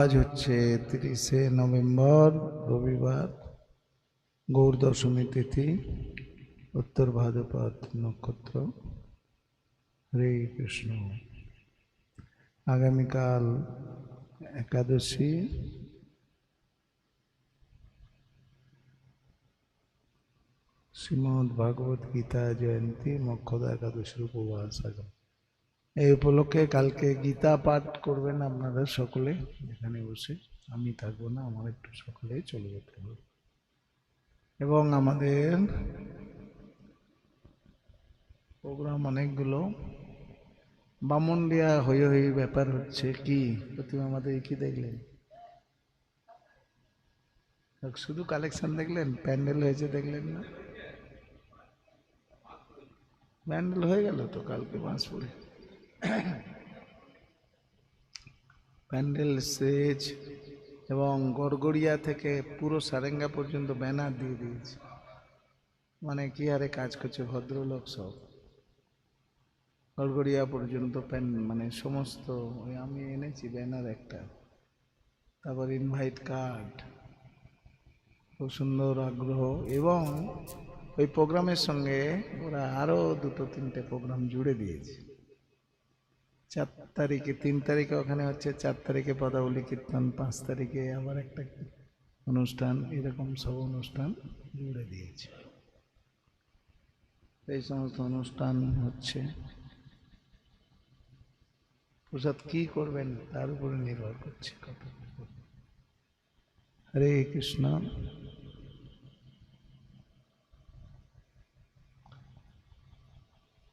আজ হচ্ছে তিরিশে নভেম্বর, রবিবার গৌর দশমী তিথি, উত্তর ভাদ্রপদ নক্ষত্র। হরে কৃষ্ণ। আগামীকাল একাদশী। শ্রীমদ্ ভাগবত গীতা জয়ন্তী, মক্ষদা একাদশীর উপবাস আগাম এই উপলক্ষে কালকে গীতা পাঠ করবেন আপনারা সকলে। এখানে বসে আমি থাকব না, আমার একটু সকলে চলে যেতে হবে। এবং আমাদের প্রোগ্রাম অনেকগুলো। বামুনডিয়া হয়ে হয়ে ব্যাপার হচ্ছে কি? প্রতিমা আমাদের কি দেখলেন? শুধু কালেকশন দেখলেন? প্যান্ডেল হয়েছে দেখলেন না? প্যান্ডেল হয়ে গেল তো কালকে বাঁশপুরে? প্যান্ডেল স্টেজ এবং গড়গড়িয়া থেকে পুরো সারেঙ্গা পর্যন্ত ব্যানার দিয়ে দিয়েছে। মানে কি আরে কাজ করছে ভদ্রলোক সব। গড়গড়িয়া পর্যন্ত প্যান মানে সমস্ত, ওই আমি এনেছি ব্যানার একটা। তারপর ইনভাইট কার্ড খুব সুন্দর আগ্রহ। এবং ওই প্রোগ্রামের সঙ্গে ওরা আরও দুটো, তিনটে প্রোগ্রাম জুড়ে দিয়েছে। চার তারিখে, তিন তারিখে ওখানে হচ্ছে, চার তারিখে পদাবলী কীর্তন, পাঁচ তারিখে আবার একটা অনুষ্ঠান, এরকম সব অনুষ্ঠান জুড়ে দিয়েছে। এই সমস্ত অনুষ্ঠান হচ্ছে। প্রসাদ কি করবেন তার উপরে নির্ভর করছে কত হরে কৃষ্ণ।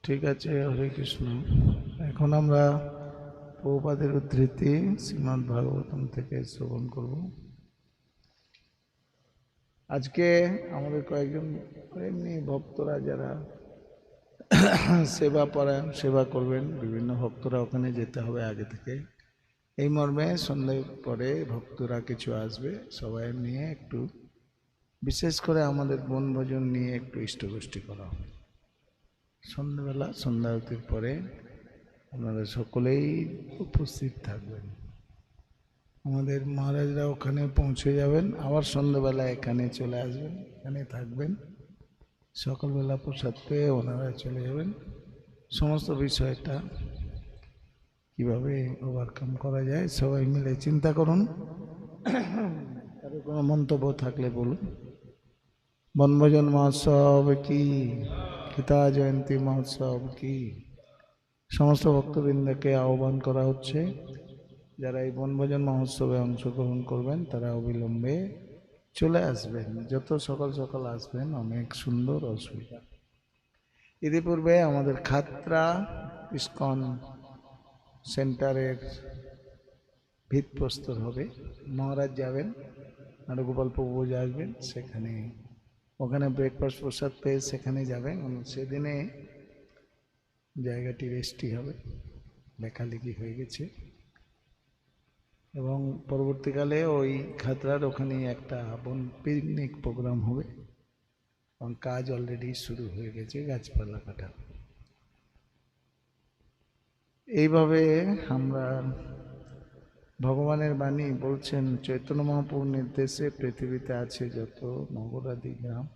ঠিক আছে, হরে কৃষ্ণ। এখন আমরা প্রভুপাদের উদ্ধৃতি শ্রীমদ্ ভাগবতম থেকে শ্রবণ করব। আজকে আমাদের কয়েকজন এমনি ভক্তরা যারা সেবা পরায়ণ, সেবা করবেন, বিভিন্ন ভক্তরা ওখানে যেতে হবে আগে থেকে। এই মর্মে সন্ধ্যে পরে ভক্তরা কিছু আসবে, সবাই নিয়ে একটু বিশেষ করে আমাদের বনভোজন নিয়ে একটু ইষ্টগোষ্ঠী করা হবে। সন্ধ্যাবেলা সন্ধ্যারতির পরে আপনারা সকলেই উপস্থিত থাকবেন। আমাদের মহারাজরা ওখানে পৌঁছে যাবেন, আবার সন্ধ্যাবেলা এখানে চলে আসবেন, এখানে থাকবেন। সকালবেলা প্রসাদ পেয়ে ওনারা চলে যাবেন। সমস্ত বিষয়টা কীভাবে ওভারকাম করা যায়, সবাই মিলে চিন্তা করুন। কারও কোনো মন্তব্য থাকলে বলুন। বনভোজন মহোৎসব কি? গীতা জয়ন্তী মহোৎসব কি? সমস্ত ভক্তবৃন্দকে আহ্বান করা হচ্ছে, যারা এই বনভোজন মহোৎসবে অংশগ্রহণ করবেন, তারা অবিলম্বে চলে আসবেন। যত সকাল সকাল আসবেন, অনেক সুন্দর অসুবিধা। ইতিপূর্বে আমাদের খাতরা ইস্কন সেন্টারের ভিতপ্রস্তর হবে। মহারাজ যাবেন আর গোপাল প্রভু আসবেন, সেখানে, ওখানে ব্রেকফাস্ট প্রসাদ পেয়ে সেখানে যাবেন। সেদিনে জায়গাটি রেস্টি হবে। লেখালেখি হয়ে গেছে। এবং পরবর্তীকালে ওই খাতরার ওখানে একটা বন পিকনিক প্রোগ্রাম হবে। এবং কাজ অলরেডি শুরু হয়ে গেছে গাছপালা কাটা। এইভাবে আমরা ভগবানের বাণী বলছেন, চৈতন্য মহাপুর নির্দেশে পৃথিবীতে আছে যত নগরাদি গ্রাম।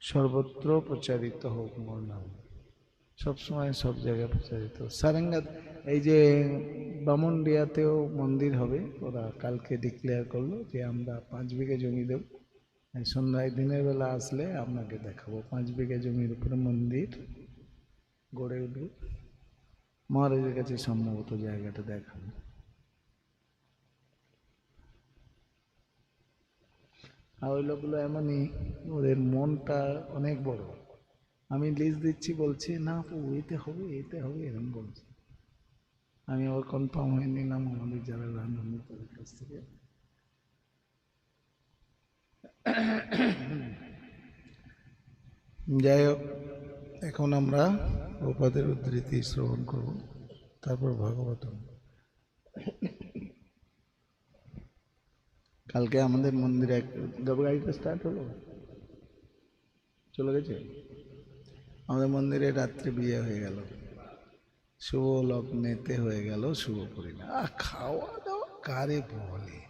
সর্বত্র প্রচারিত হোক মোর নাম। সবসময় সব জায়গায় প্রচারিত। সারেঙ্গা এই যে বামুনডিয়াতেও মন্দির হবে, ওরা কালকে ডিক্লেয়ার করল যে আমরা পাঁচ বিঘে জমি দেব। সন্ধ্যায় দিনের বেলা আসলে আপনাকে দেখাবো। পাঁচ বিঘে জমির উপরে মন্দির গড়ে উঠবে। মহারাজের কাছে সম্ভবত জায়গাটা দেখাবো। আর ওই লোকগুলো এমনই, ওদের মনটা অনেক বড়। আমি লিস্ট দিচ্ছি, বলছে, না এতে হবে এতে হবে এরকম বলছে। আমি আবার কনফার্ম হয়ে নিলাম, আমাদের যারা রান্ধনি তাদের কাছ থেকে। যাই হোক, এখন আমরা উপাদের উদ্ধৃতি শ্রবণ করব। তারপর ভাগবতম। কালকে আমাদের মন্দিরে এক গাড়িটা স্টার্ট হলো? চলে গেছে? আমাদের মন্দিরে রাত্রে বিয়ে হয়ে গেল। শুভ লগ্নেতে হয়ে গেল শুভ পরিণাম। আহ, খাওয়া দাওয়া কারে বলে?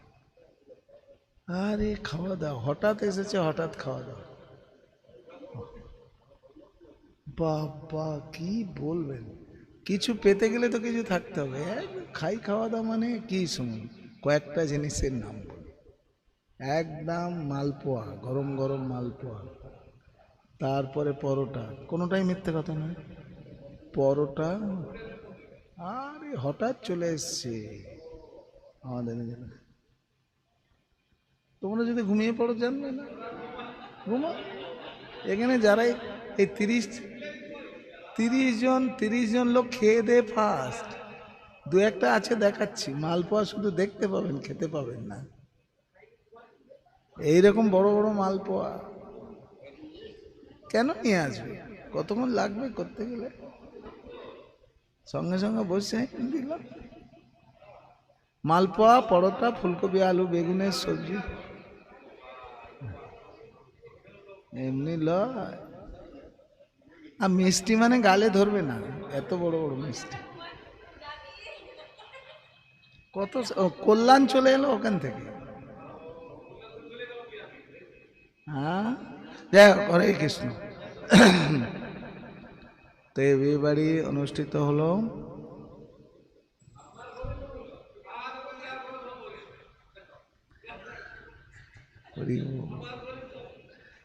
আরে খাওয়া দাওয়া হঠাৎ এসেছে হঠাৎ খাওয়া দাওয়া। বাবা কি বলবেন? কিছু পেতে গেলে তো কিছু থাকতে হবে। খাই খাওয়া দাওয়া মানে কি শুনুন? কয়েকটা জিনিসের নাম বলি একদম মালপোয়া গরম গরম মালপোয়া। তারপরে পরোটা। কোনোটাই মিথ্যে কথা নয়। পরোটা, আরে হঠাৎ চলে এসছে। আমাদের তোমরা যদি ঘুমিয়ে পড়ো, জানবে না। ঘুমো। এখানে যারাই এই তিরিশ তিরিশ জন তিরিশ জন লোক খেয়ে দে ফার্স্ট দু একটা আছে দেখাচ্ছি। মালপোয়া শুধু দেখতে পাবেন, খেতে পাবেন না। এইরকম বড় বড় মালপোয়া। কেন নিয়ে আসবে? কতক্ষণ লাগবে করতে গেলে? সঙ্গে সঙ্গে বসে দিলাম মালপোয়া, পরোটা, ফুলকপি, আলু বেগুনের সবজি। এমনি লয়। আর মিষ্টি মানে গালে ধরবে না। এত বড় বড় মিষ্টি। কত কল্যাণ চলে এলো ওখান থেকে। হ্যাঁ? হোক, হরে কৃষ্ণ। তো এই বিয়ে বাড়ি অনুষ্ঠিত হলো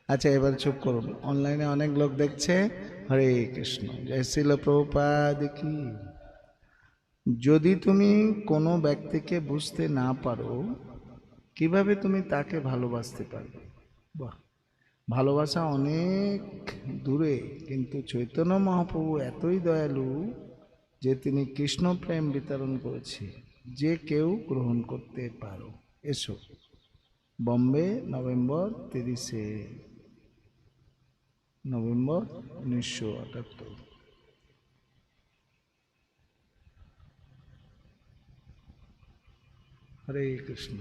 আচ্ছা এবার চুপ করুন। অনলাইনে অনেক লোক দেখছে। হরে কৃষ্ণ। জয় শিল প্রভুপাদ কি? যদি তুমি কোনো ব্যক্তিকে বুঝতে না পারো, কীভাবে তুমি তাকে ভালোবাসতে পারবে? বাহ। ভালোবাসা অনেক দূরে, কিন্তু চৈতন্য মহাপ্রভু এতই দয়ালু যে তিনি কৃষ্ণ প্রেম বিতরণ করেছে, যে কেউ গ্রহণ করতে পারো। এসো, বম্বে, নভেম্বর তিরিশে নভেম্বর উনিশশো আটাত্তর। হরে কৃষ্ণ।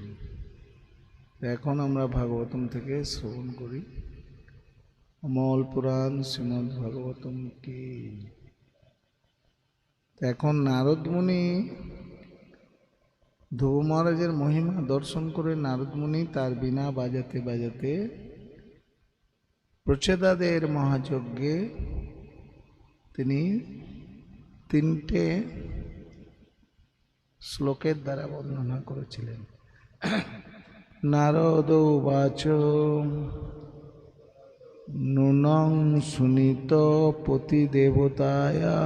এখন আমরা ভাগবতম থেকে শ্রবণ করি। অমল পুরাণ শ্রীমদ ভাগবতম কি। এখন নারদ মুনি ধ্রুব মহারাজের মহিমা দর্শন করে নারদ মুনি তার বিনা বাজাতে বাজাতে প্রচেদাদের মহাযজ্ঞে তিনি তিনটে শ্লোকের দ্বারা বর্ণনা করেছিলেন। নারদ বাচ নুনং সুনীত পতি পতিদেবতায়া।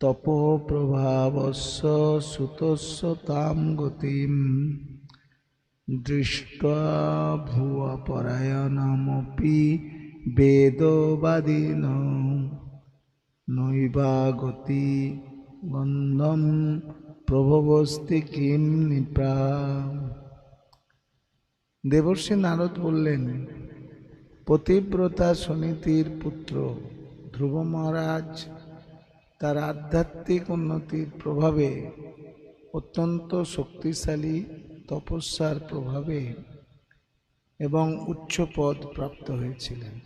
তপপ্রভাবস্য সুতস্য তাম গতিম। দৃষ্টা ভুয়াপরায়ণমপি বেদবাদীন। নৈবা গতি গন্ধম প্রভবস্তি কিম নিপ্রা দেবর্ষী নারদ বললেন, পতিব্রতা সনীতির পুত্র, ধ্রুব মহারাজ, তার আধ্যাত্মিক উন্নতির প্রভাবে, অত্যন্ত শক্তিশালী তপস্যার প্রভাবে এবং উচ্চ পদ প্রাপ্ত হয়েছিলেন,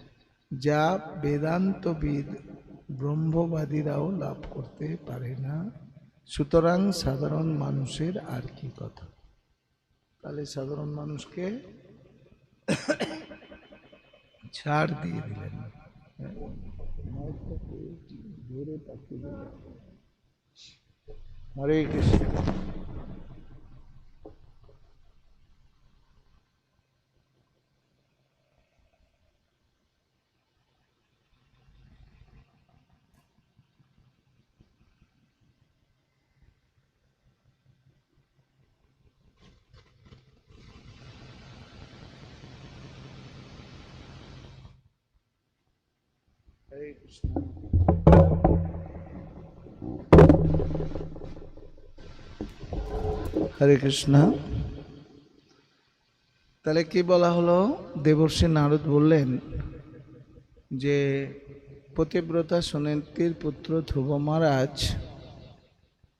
যা বেদান্তবিদ ব্রহ্মবাদীরাও লাভ করতে পারে না। সুতরাং সাধারণ মানুষের আর কি কথা? তাহলে সাধারণ মানুষকে ছাড় দিয়ে দিলেন হরে কৃষ্ণ হরে কৃষ্ণ। তাহলে কি বলা হলো? দেবর্ষী নারদ বললেন যে, পতিব্রতা সুনেত্রীর পুত্র ধ্রুব মহারাজ,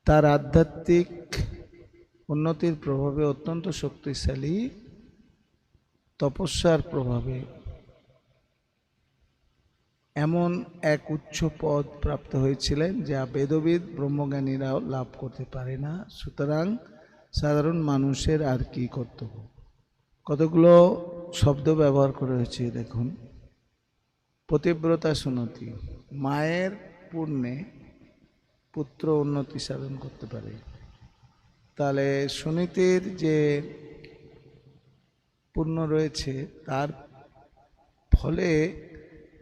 তার আধ্যাত্মিক উন্নতির প্রভাবে অত্যন্ত শক্তিশালী তপস্যার প্রভাবে এমন এক উচ্চ পদ প্রাপ্ত হয়েছিলেন যা বেদবিদ, ব্রহ্মজ্ঞানীরাও লাভ করতে পারে না। সুতরাং সাধারণ মানুষের আর কি কর্তব্য? কতগুলো শব্দ ব্যবহার করা হয়েছে দেখুন। পতিব্রতা সুনতি, মায়ের পুণ্যে পুত্র উন্নতি সাধন করতে পারে। তাহলে সুনীতির যে পুণ্য রয়েছে, তার ফলে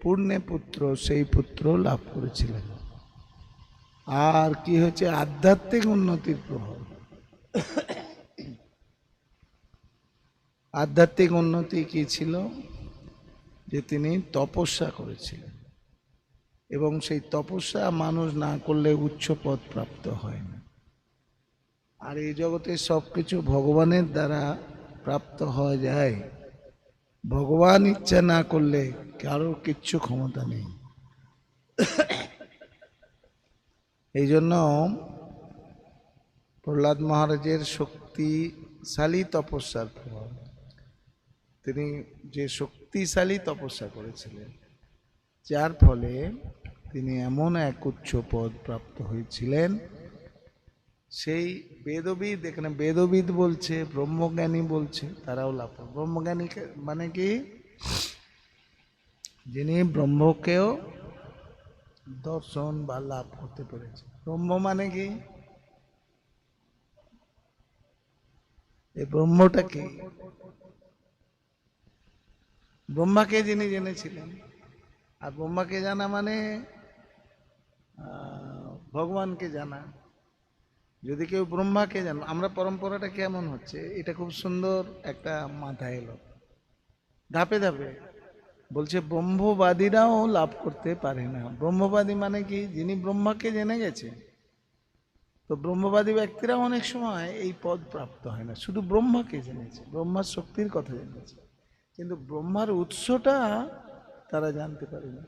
পূর্ণে পুত্র, সেই পুত্র লাভ করেছিলেন। আর কি হচ্ছে? আধ্যাত্মিক উন্নতির প্রভাব। আধ্যাত্মিক উন্নতি কি ছিল? যে তিনি তপস্যা করেছিলেন। এবং সেই তপস্যা মানুষ না করলে উচ্চ পদ প্রাপ্ত হয় না। আর এই জগতে সব কিছু ভগবানের দ্বারা প্রাপ্ত হওয়া যায়। ভগবান ইচ্ছা না করলে কারোর কিচ্ছু ক্ষমতা নেই। এই জন্য প্রহ্লাদ মহারাজের শক্তিশালী তপস্যার প্রভাব। তিনি যে শক্তিশালী তপস্যা করেছিলেন, যার ফলে তিনি এমন এক উচ্চ পদ প্রাপ্ত হয়েছিলেন, সেই বেদবিদ, এখানে বেদবিদ বলছে, ব্রহ্মজ্ঞানী বলছে, তারাও লাভ করে। ব্রহ্মজ্ঞানী মানে কি? যিনি ব্রহ্মকেও দর্শন বা লাভ করতে পেরেছে ব্রহ্ম মানে কি? এই ব্রহ্মটা কি ব্রহ্মাকে যিনি জেনেছিলেন, আর ব্রহ্মাকে জানা মানে ভগবানকে জানা। যদি কেউ ব্রহ্মাকে জানো, আমরা পরম্পরাটা কেমন হচ্ছে, এটা খুব সুন্দর একটা মাথায় এলো। ধাপে ধাপে বলছে, ব্রহ্মবাদীরাও লাভ করতে পারে না। ব্রহ্মবাদী মানে কি? যিনি ব্রহ্মাকে জেনে গেছে। তো ব্রহ্মবাদী ব্যক্তিরা অনেক সময় এই পদ প্রাপ্ত হয় না। শুধু ব্রহ্মাকে জেনেছে, ব্রহ্মার শক্তির কথা জেনেছে। কিন্তু ব্রহ্মার উৎসটা তারা জানতে পারে না।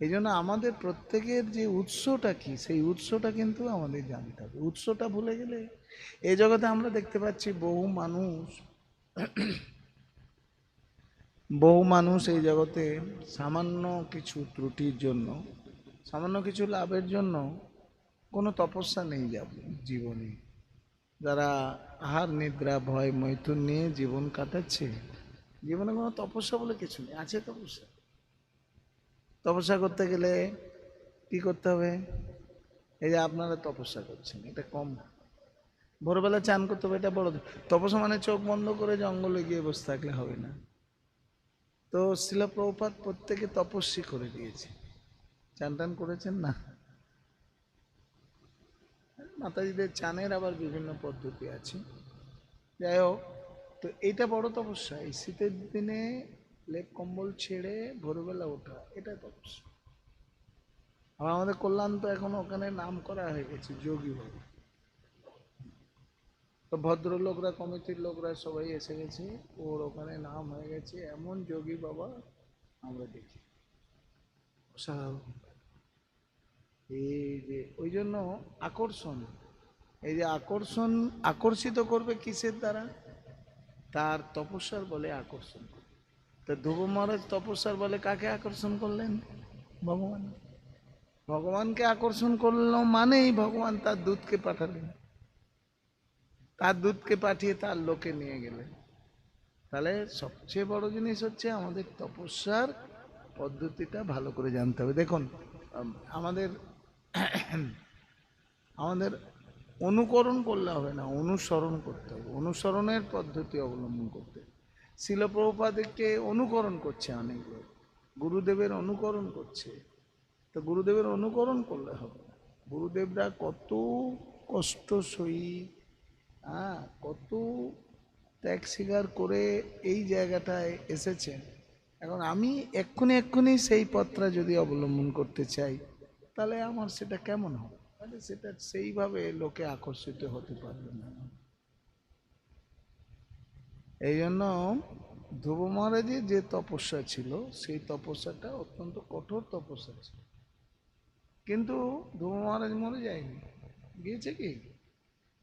এই জন্য আমাদের প্রত্যেকের যে উৎসটা কি, সেই উৎসটা কিন্তু আমাদের জানতে হবে। উৎসটা ভুলে গেলে এই জগতে আমরা দেখতে পাচ্ছি বহু মানুষ বহু মানুষ এই জগতে সামান্য কিছু ত্রুটির জন্য, সামান্য কিছু লাভের জন্য কোনো তপস্যা নেই যাব জীবনে। যারা আহার, নিদ্রা, ভয়, মৈথুন নিয়ে জীবন কাটাচ্ছে, জীবনে কোনো তপস্যা বলে কিছু নেই, আছে তপস্যা। তপস্যা করতে গেলে কি করতে হবে? এই যে আপনারা তপস্যা করছেন, এটা কম। ভোরবেলা চান করতে হবে, এটা বড়। তপস্যা মানে চোখ বন্ধ করে জঙ্গলে গিয়ে বসে থাকলে হবে না। তো শিলপ্রপাত প্রত্যেকে তপস্বী করে দিয়েছে। চান টান করেছেন না? মাতাজিদের চানের আবার বিভিন্ন পদ্ধতি আছে। যাই হোক, তো এইটা বড় তপস্যা। এই শীতের দিনে লেপ কম্বল ছেড়ে ভোরবেলা ওঠা এটা তপস্যা। আর আমাদের কল্যাণ তো এখন ওখানে নাম করা হয়ে গেছে, যোগী বাবা। তো ভদ্রলোকরা, কমিটির লোকরা সবাই এসে গেছে। ওর ওখানে নাম হয়ে গেছে, এমন যোগী বাবা আমরা দেখি। এই যে, ওই জন্য আকর্ষণ। এই যে আকর্ষণ, আকর্ষিত করবে কিসের দ্বারা? তার তপস্যার বলে আকর্ষণ। তো ধ্রুব মহারাজ তপস্যার বলে কাকে আকর্ষণ করলেন? ভগবান ভগবানকে আকর্ষণ করল মানেই ভগবান তার দূতকে পাঠালেন। তার দূতকে পাঠিয়ে তার লোকে নিয়ে গেলেন তাহলে সবচেয়ে বড় জিনিস হচ্ছে আমাদের তপস্যার পদ্ধতিটা ভালো করে জানতে হবে। দেখুন আমাদের আমাদের অনুকরণ করলে হবে না, অনুসরণ করতে হবে। অনুসরণের পদ্ধতি অবলম্বন করতে। হবে শিলপ্রভুপাদকে অনুকরণ করছে অনেক লোক। গুরুদেবের অনুকরণ করছে। তো গুরুদেবের অনুকরণ করলে হবে গুরুদেবরা কত কষ্ট সই হ্যাঁ কত ত্যাগ স্বীকার করে এই জায়গাটায় এসেছেন। এখন আমি এক্ষুনি এক্ষুনি সেই পথটা যদি অবলম্বন করতে চাই, তাহলে আমার সেটা কেমন হবে? তাহলে সেটা সেইভাবে লোকে আকর্ষিত হতে পারবে না। এই জন্য ধ্রুব মহারাজের যে তপস্যা ছিল, সেই তপস্যাটা অত্যন্ত কঠোর তপস্যা ছিল। কিন্তু ধ্রুব মহারাজ মরে যায়নি। গিয়েছে কি?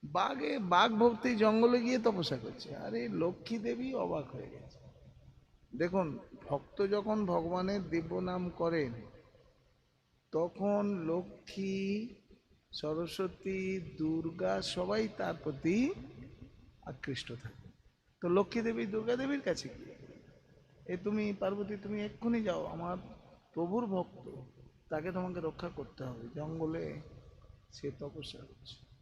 বাঘে বাঘ ভক্তি জঙ্গলে গিয়ে তপস্যা করছে। আরে, লক্ষ্মী দেবী অবাক হয়ে গেছে। দেখুন, ভক্ত যখন ভগবানের দিব্য নাম করেন, তখন লক্ষ্মী, সরস্বতী, দুর্গা সবাই তার প্রতি আকৃষ্ট থাকে। তো লক্ষ্মী দেবী, দুর্গা দেবীর কাছে কি এ তুমি পার্বতী, তুমি এক্ষুনি যাও, আমার প্রভুর ভক্ত, তাকে তোমাকে রক্ষা করতে হবে। জঙ্গলে সে তপস্যা করছে।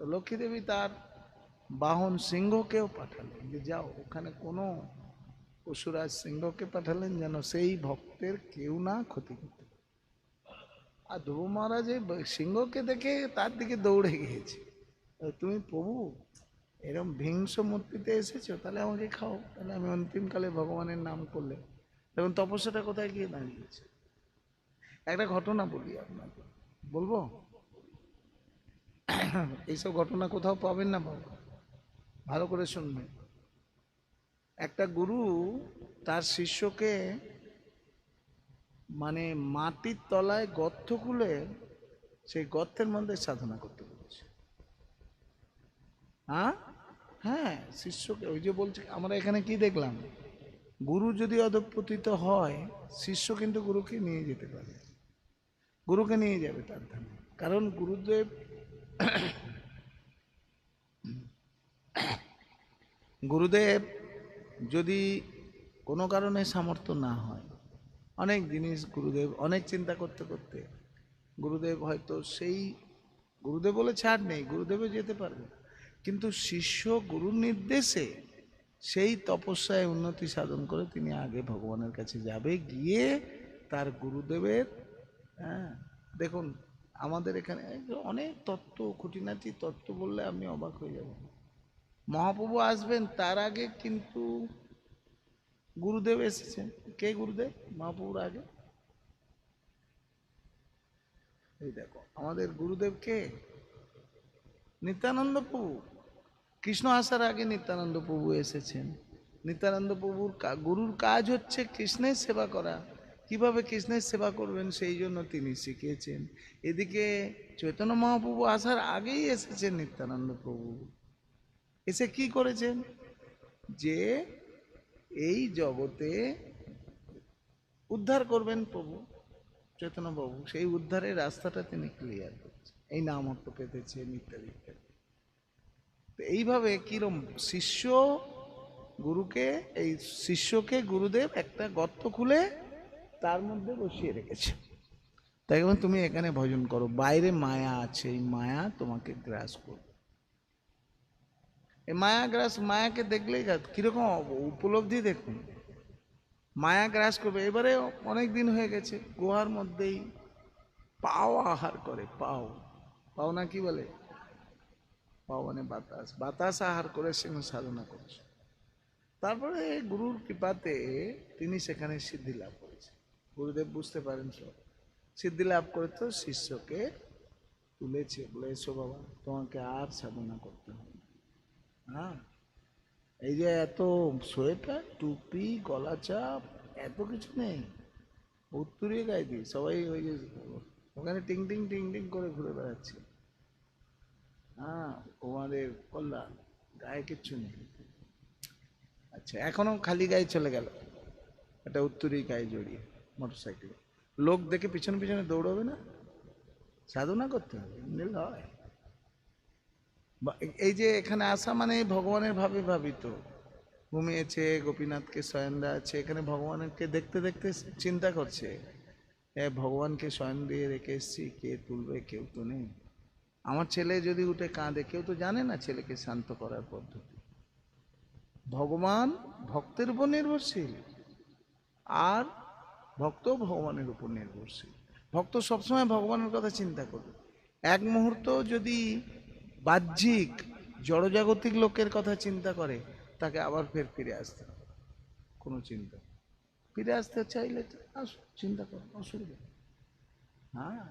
তো লক্ষ্মী দেবী তার বাহন সিংহকেও পাঠালেন যে যাও, ওখানে কোনো পশুরাজ সিংহকে পাঠালেন যেন সেই ভক্তের কেউ না ক্ষতি করতে আর ধ্রুব মহারাজ এই সিংহকে দেখে তার দিকে দৌড়ে গিয়েছে। তুমি প্রভু এরকম ভিংস মূর্তিতে এসেছ, তাহলে আমাকে খাও, তাহলে আমি অন্তিমকালে ভগবানের নাম করলে। এবং তপস্যাটা কোথায় গিয়ে দাঁড়িয়েছে? একটা ঘটনা বলি আপনাকে। বলব? এইসব ঘটনা কোথাও পাবেন না বাবা। ভালো করে শুনবেন। একটা গুরু তার শিষ্যকে মানে মাটির তলায় গর্ত খুলে সেই গর্তের মধ্যে সাধনা করতে বলেছে। হ্যাঁ হ্যাঁ শিষ্যকে ওই যে বলছে, আমরা এখানে কি দেখলাম? গুরু যদি অধপতিত হয়, শিষ্য কিন্তু গুরুকে নিয়ে যেতে পারে। গুরুকে নিয়ে যাবে তার ধামে। কারণ গুরুদেব গুরুদেব, যদি কোনো কারণে সামর্থ্য না হয়, অনেক জিনিস গুরুদেব, অনেক চিন্তা করতে করতে, গুরুদেব হয়তো সেই, গুরুদেব বলে ছাড় নেই গুরুদেবে যেতে পারবে। কিন্তু শিষ্য গুরুর নির্দেশে সেই তপস্যায় উন্নতি সাধন করে তিনি আগে ভগবানের কাছে যাবে, গিয়ে তার গুরুদেবের হ্যাঁ দেখুন আমাদের এখানে অনেক তত্ত্ব, খুঁটিনাটি তত্ত্ব বললে আমি অবাক হয়ে যাব। মহাপ্রভু আসবেন, তার আগে কিন্তু গুরুদেব এসেছেন। কে গুরুদেব? মহাপ্রভুর আগে? এই দেখো, আমাদের গুরুদেব কে? নিত্যানন্দ প্রভু। কৃষ্ণ আসার আগে নিত্যানন্দ প্রভু এসেছেন। নিত্যানন্দ প্রভুর গুরুর কাজ হচ্ছে কৃষ্ণের সেবা করা। কীভাবে কৃষ্ণের সেবা করবেন, সেই জন্য তিনি শিখিয়েছেন। এদিকে চৈতন্য মহাপ্রভু আসার আগেই এসেছেন নিত্যানন্দ প্রভু। এসে কি করেছেন? যে এই জগতে উদ্ধার করবেন প্রভু, চৈতন্য বাবু সেই উদ্ধারের রাস্তাটা তিনি ক্লিয়ার করছেন। এই নাম অর্থ পেতেছেন ইত্যাদি ইত্যাদি। তো এইভাবে কিরম শিষ্য গুরুকে, এই শিষ্যকে গুরুদেব একটা গর্ত খুলে তার মধ্যে বসিয়ে রেখেছে। তাই বলে তুমি এখানে ভজন করো। বাইরে মায়া আছে, এই মায়া তোমাকে গ্রাস করবে। এই মায়া গ্রাস, মায়াকে দেখলেই কীরকম উপলব্ধি দেখুন। মায়া গ্রাস করবে। এবারে অনেক দিন হয়ে গেছে, গুহার মধ্যেই পাও আহার করে, পাও। পাও না কি বলে? পাও মানে বাতাস। বাতাস আহার করে সিংহ সাধনা করছে। তারপরে গুরুর কৃপাতে তিনি সেখানে সিদ্ধি লাভ গুরুদেব বুঝতে পারেন সব। সিদ্ধি লাভ করে তো শিষ্যকে তুলেছে, বলে, এসো বাবা, তোমাকে আর সাধনা করতে হবে হ্যাঁ? এই যে এত সোয়েটার, টুপি গলা চাপ এত কিছু নেই। উত্তরীয় গায়ে দিই সবাই ওই যে ওখানে টিং টিং টিং টিং করে ঘুরে বেড়াচ্ছে। হ্যাঁ তোমাদের কল্যাণ, গায়ে কিচ্ছু নেই। আচ্ছা এখনও খালি গায়ে চলে গেল। একটা উত্তরী গায়ে জড়িয়ে। মোটর সাইকেলে লোক দেখে পিছনে পিছনে দৌড়বে না? সাধনা করতে হবে হয়। এই যে এখানে আসা মানে ভগবানের ভাবে ভাবিত। ঘুমিয়েছে গোপীনাথকে শয়ন আছে, এখানে ভগবানকে দেখতে দেখতে চিন্তা করছে। এ ভগবানকে শয়ন দিয়ে রেখে এসছি, কে তুলবে, কেউ তো নেই। আমার ছেলে যদি উঠে কাঁদে, কেউ তো জানে না ছেলেকে শান্ত করার পদ্ধতি। ভগবান ভক্তের উপর নির্ভরশীল। আর ভক্ত ভগবানের উপর নির্ভরশীল। ভক্ত সবসময় ভগবানের কথা চিন্তা করবে। এক মুহূর্ত যদি বাহ্যিক, জড়জাগতিক লোকের কথা চিন্তা করে, তাকে আবার ফের ফিরে আসতে হবে। কোনো চিন্তা ফিরে আসতে চাইলে তো চিন্তা করো, অসুবিধা হ্যাঁ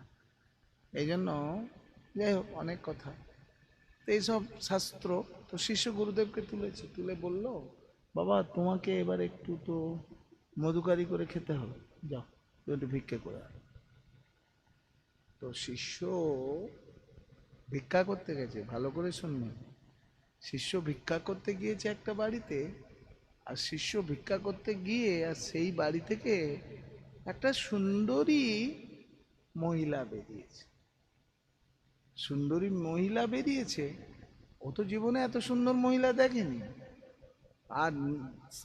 এই জন্য যাই হোক, অনেক কথা। তো এইসব শাস্ত্র তো শিশু গুরুদেবকে তুলেছে, তুলে বলল, বাবা, তোমাকে এবার একটু তো মধুকারি করে খেতে হবে। যাও। একটু করে আনো। তো শিষ্য ভিক্ষা করতে গেছে, ভালো করে শুনবেন শিষ্য ভিক্ষা করতে গিয়েছে একটা বাড়িতে, আর শিষ্য ভিক্ষা করতে গিয়ে আর সেই বাড়ি থেকে একটা সুন্দরী মহিলা বেরিয়েছে। সুন্দরী মহিলা বেরিয়েছে, ও তো জীবনে এত সুন্দর মহিলা দেখেনি। আর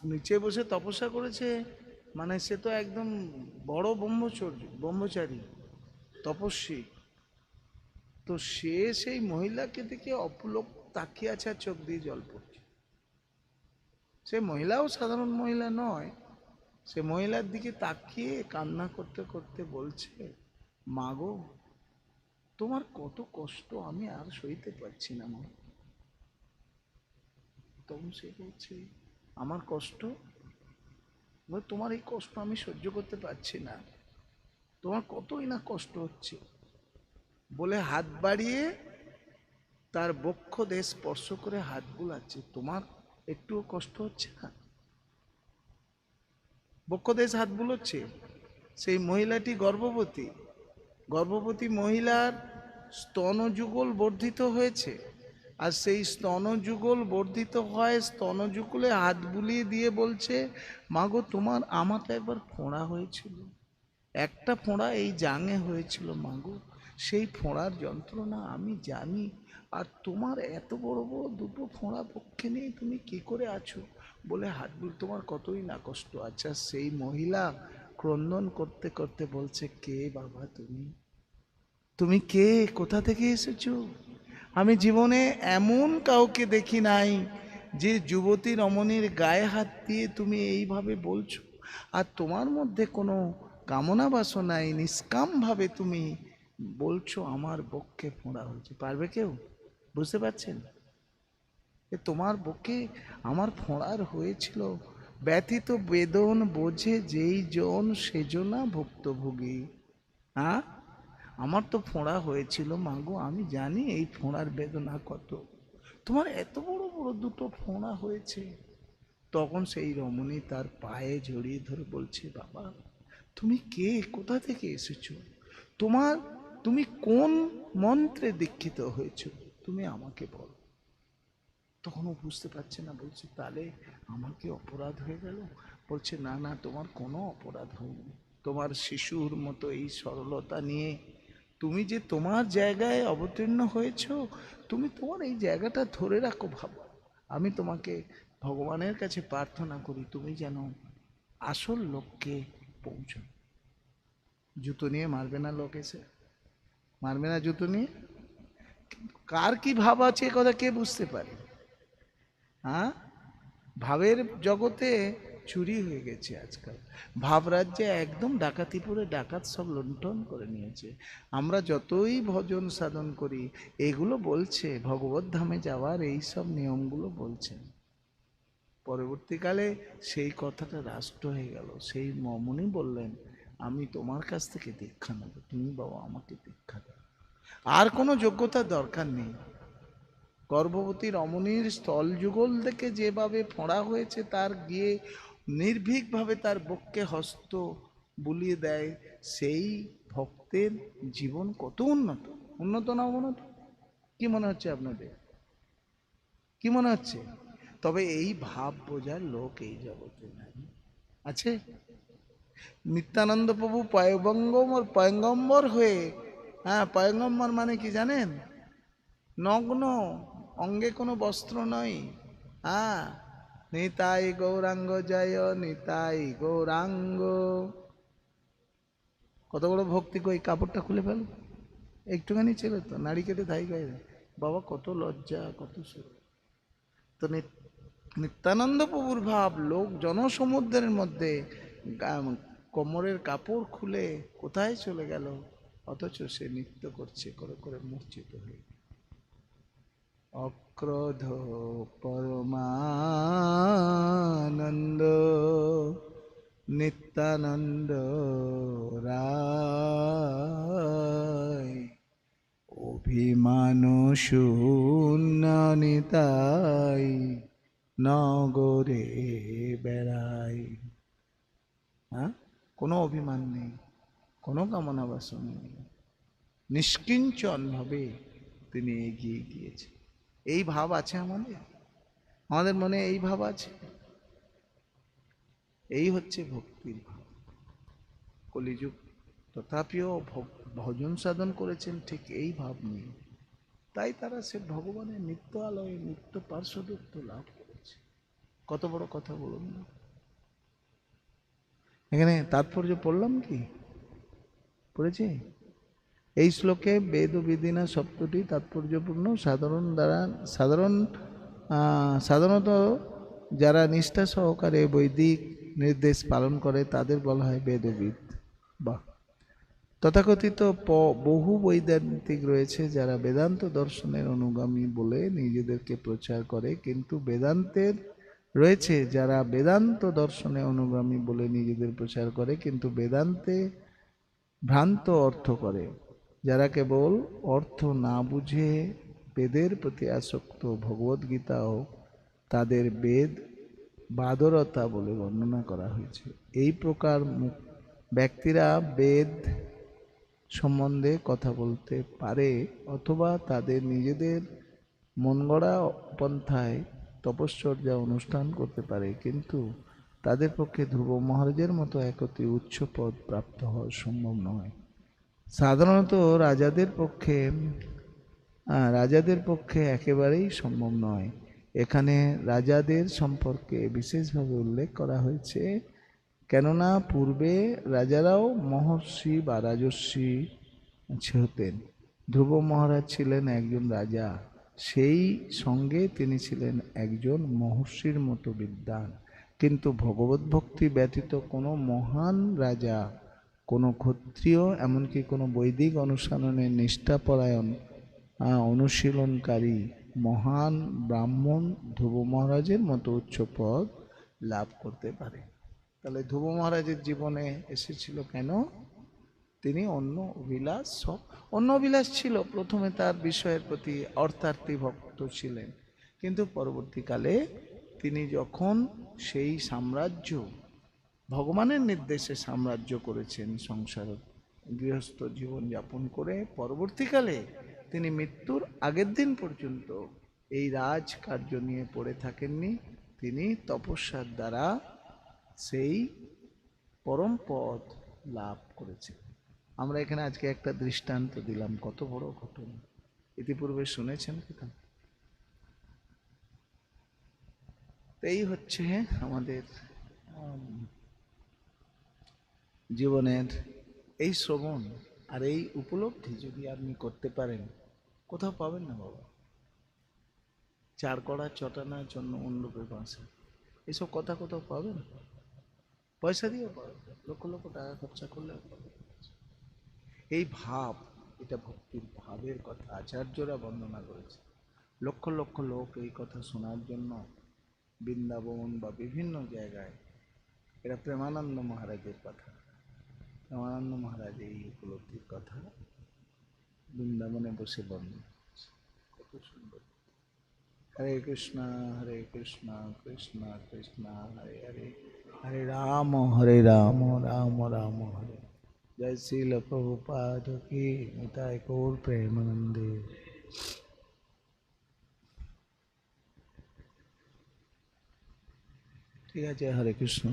নিচে বসে তপস্যা করেছে মানে সে তো একদম বড় ব্রহ্মচর্য, ব্রহ্মচারী, তপস্বী। তো সে সেই মহিলাকে দেখে অপলোক তাকিয়ে আছে আর চোখ দিয়ে জল পড়ছে। সে মহিলাও সাধারণ মহিলা নয়, সে মহিলার দিকে তাকিয়ে কান্না করতে করতে বলছে মাগো তোমার কত কষ্ট, আমি আর সইতে পারছি না মা। তখন সে বলছে, আমার কষ্ট তোমার এই কষ্ট আমি সহ্য করতে পারছি না। তোমার কতই না কষ্ট হচ্ছে? বলে হাত বাড়িয়ে তার বক্ষ দেশ স্পর্শ করে হাত বুলাচ্ছে। তোমার একটুও কষ্ট হচ্ছে না? বক্ষ দেশ হাত বুলোচ্ছে। সেই মহিলাটি গর্ভবতী। গর্ভবতী মহিলার স্তনযুগল বর্ধিত হয়েছে। আর সেই স্তনযুগল বর্ধিত হয়, স্তনযুগলে হাত বুলিয়ে দিয়ে বলছে, মাগো, তোমার আমার তো একবার ফোঁড়া হয়েছিল। একটা ফোঁড়া এই জাঙে হয়েছিল, মাগো। সেই ফোঁড়ার যন্ত্রণা আমি জানি। আর তোমার এত বড় বড় দুটো ফোঁড়া পক্ষে নেই তুমি কি করে আছো? বলে হাত বুল, তোমার কতই না কষ্ট? আচ্ছা সেই মহিলা ক্রন্দন করতে করতে বলছে, কে বাবা তুমি? তুমি কে? কোথা থেকে এসেছ? আমি জীবনে এমন কাউকে দেখি নাই যে যুবতী রমণীর গায়ে হাত দিয়ে তুমি এইভাবে বলছো। আর তোমার মধ্যে কোনো কামনা বাসনায় নিষ্কামভাবে তুমি বলছো, আমার বক্ষে ফোঁড়া হয়েছে। পারবে কেউ? বুঝতে পারছেন? এ তোমার বুকে আমার ফোঁড়ার হয়েছিল। ব্যথিত বেদন বোঝে যেই জন, সেজনা ভুক্তভোগী। হ্যাঁ আমার তো ফোঁড়া হয়েছিল মাগো আমি জানি এই ফোঁড়ার বেদনা কত। তোমার এত বড় বড় দুটো ফোঁড়া হয়েছে। তখন সেই রমণী তার পায়ে জড়িয়ে ধরে বলছে, বাবা, তুমি কে? কোথা থেকে এসেছ? তোমার, তুমি কোন মন্ত্রে দীক্ষিত হয়েছো? তুমি আমাকে বলো। তখন ও বুঝতে পারছে না, বলছে তাহলে আমার কি অপরাধ হয়ে গেল? বলছে, না না, তোমার কোনো অপরাধ হয়নি। তোমার শিশুর মতো এই সরলতা নিয়ে তুমি যে তোমার জায়গায় অবতীর্ণ হয়েছো, তুমি তোমার এই জায়গাটা ধরে রাখো ভাবো। আমি তোমাকে ভগবানের কাছে প্রার্থনা করি, তুমি যেন আসল লোককে পৌঁছো জুতো নিয়ে মারবে না লোক এসে? মারবে না জুতো নিয়ে? কার কি ভাব আছে এ কথা কে বুঝতে পারে? হ্যাঁ ভাবের জগতে চুরি হয়ে গেছে আজকাল। ভাব রাজ্যে একদম ডাকাতিপুরে ডাকাত সব লুণ্ঠন করে নিয়েছে। আমরা যতই ভজন সাধন করি, এগুলো বলছে, ভগবত ধামে যাওয়ার এই সব নিয়মগুলো বলছেন পরবর্তীকালে সেই কথাটা রাষ্ট্র হয়ে গেল। সেই মমনি বললেন, আমি তোমার কাছ থেকে দীক্ষা নেব। তুমি বাবা, আমাকে দীক্ষা দাও। আর কোনো যোগ্যতার দরকার নেই। গর্ভবতী রমণীর স্থল যুগল থেকে যেভাবে ফোঁড়া হয়েছে, তার গিয়ে নির্ভীকভাবে তার বক্ষে হস্ত বুলিয়ে দেয়, সেই ভক্তের জীবন কত উন্নত। উন্নত না উন্নত কি মনে হচ্ছে আপনাদের? কি মনে হচ্ছে? তবে এই ভাব বোঝার লোক এই জগতে নাই। আছে? নিত্যানন্দ প্রভু পয়গম্বর পয়গম্বর হয়ে হ্যাঁ পয়গম্বর মানে কি জানেন? নগ্ন, অঙ্গে কোনো বস্ত্র নয়। হ্যাঁ নিতাই গৌরাঙ্গ, জয় নিতাই গৌরাঙ্গ। কত বড় ভক্তি কই, কাপড়টা খুলে ফেল। একটুখানি ছিল তো, নাড়ি কেটে ধাই গায়ে বাবা, কত লজ্জা, কত সুখ। তো নিত- নিত্যানন্দ প্রভুর ভাব, লোক জনসমুদ্রের মধ্যে কোমরের কাপড় খুলে কোথায় চলে গেল? অথচ সে নৃত্য করছে, করে করে মূর্ছিত হয়ে। অক্রোধ পরমানন্দ নিত্যানন্দ অভিমান শূন্য নিতাই নগরে বেড়াই হ্যাঁ কোনো অভিমান নেই কোনো কামনা বাসন নেই নিষ্কিঞ্চনভাবে তিনি এগিয়ে গিয়েছে এই ভাব আছে আমাদের? আমাদের মনে এই ভাব আছে? এই হচ্ছে ভক্তির ভাব। কলিযুগ তথাপিও ভজন সাধন করেছেন ঠিক এই ভাব নিয়ে। তাই তারা সে ভগবানের নিত্য আলয়ে নিত্য পার্শ্বদত্ত লাভ করেছে। কত বড় কথা বলুন না। এখানে তাৎপর্য পড়লাম কি? পড়েছি? এই শ্লোকে বেদ ও বিধিনা শব্দটি তাৎপর্যপূর্ণ। সাধারণ দ্বারা, সাধারণ সাধারণত যারা নিষ্ঠা সহকারে বৈদিক নির্দেশ পালন করে, তাদের বলা হয় বেদবিদ। বা তথাকথিত বহু বৈদান্তিক রয়েছে যারা বেদান্ত দর্শনের অনুগামী বলে নিজেদেরকে প্রচার করে, কিন্তু বেদান্তের রয়েছে যারা বেদান্ত দর্শনে অনুগামী বলে নিজেদের প্রচার করে, কিন্তু বেদান্তে ভ্রান্ত অর্থ করে। যারা কেবল অর্থ না বুঝে বেদের প্রতি আসক্ত ভগবদ্গীতাও তাদের বেদ বাদরতা বলে বর্ণনা করা হয়েছে। এই প্রকার ব্যক্তিরা বেদ সম্বন্ধে কথা বলতে পারে অথবা তাদের নিজেদের মন গড়া পন্থায় তপশ্চর্যা অনুষ্ঠান করতে পারে, কিন্তু তাদের পক্ষে ধ্রুব মহারাজের মতো একটি উচ্চ পদ প্রাপ্ত হওয়া সম্ভব নয়। সাধারণত রাজাদের পক্ষে রাজাদের পক্ষে একেবারেই সম্ভব নয়। এখানে রাজাদের সম্পর্কে বিশেষভাবে উল্লেখ করা হয়েছে, কেননা পূর্বে রাজারাও মহর্ষি বা রাজস্বী হতেন। ধ্রুব মহারাজ ছিলেন একজন রাজা, সেই সঙ্গে তিনি ছিলেন একজন মহর্ষির মতো বিদ্বান। কিন্তু ভগবত ভক্তি ব্যতীত কোনো মহান রাজা কোনো ক্ষত্রিয়, এমনকি কোনো বৈদিক অনুশীলনের নিষ্ঠাপরায়ণ অনুশীলনকারী মহান ব্রাহ্মণ ধ্রুব মহারাজের মতো উচ্চ পদ লাভ করতে পারে। তাহলে ধ্রুব মহারাজের জীবনে এসেছিল কেন? তিনি অন্য অভিলাষ সব- অন্য অভিলাষ ছিল, প্রথমে তার বিষয়ের প্রতি অর্থার্থী ভক্ত ছিলেন। কিন্তু পরবর্তীকালে তিনি যখন সেই সাম্রাজ্য ভগবানের নির্দেশে সাম্রাজ্য করেছেন সংসার গৃহস্থ জীবন যাপন করে। পরবর্তীকালে তিনি মৃত্যুর আগের দিন পর্যন্ত এই রাজ কার্য নিয়ে পড়ে থাকেননি। তিনি তপস্যার দ্বারা সেই পরম পদ লাভ করেছেন। আমরা এখানে আজকে একটা দৃষ্টান্ত দিলাম, কত বড় ঘটনা। ইতিপূর্বে শুনেছেন কোথাও এই হচ্ছে আমাদের জীবনের এই শ্রবণ আর এই উপলব্ধি যদি আপনি করতে পারেন, কোথাও পাবেন না বাবা। চার কড়া চটানার জন্য অন্যরূপে বাঁশে এসব কথা কোথাও পাবেন? পয়সা দিয়েও পাবেন লক্ষ লক্ষ টাকা খরচা পাবেন এই ভাব, এটা ভক্তির ভাবের কথা, আচার্যরা বর্ণনা করেছে। লক্ষ লক্ষ লোক এই কথা শোনার জন্য বৃন্দাবন বা বিভিন্ন জায়গায় এটা প্রেমানন্দ মহারাজের কথা প্রেমানন্দ মহারাজ এই উপলব্ধির কথা বৃন্দাবনে বসে বর্ণনা করেছে। কত সুন্দর হরে কৃষ্ণ হরে কৃষ্ণ কৃষ্ণ কৃষ্ণ হরে হরে হরে রাম হরে রাম রাম রাম হরে জয় শ্রীল প্রভুপাদ কি নিতাই গৌর প্রেমানন্দে ঠিক আছে হরে কৃষ্ণ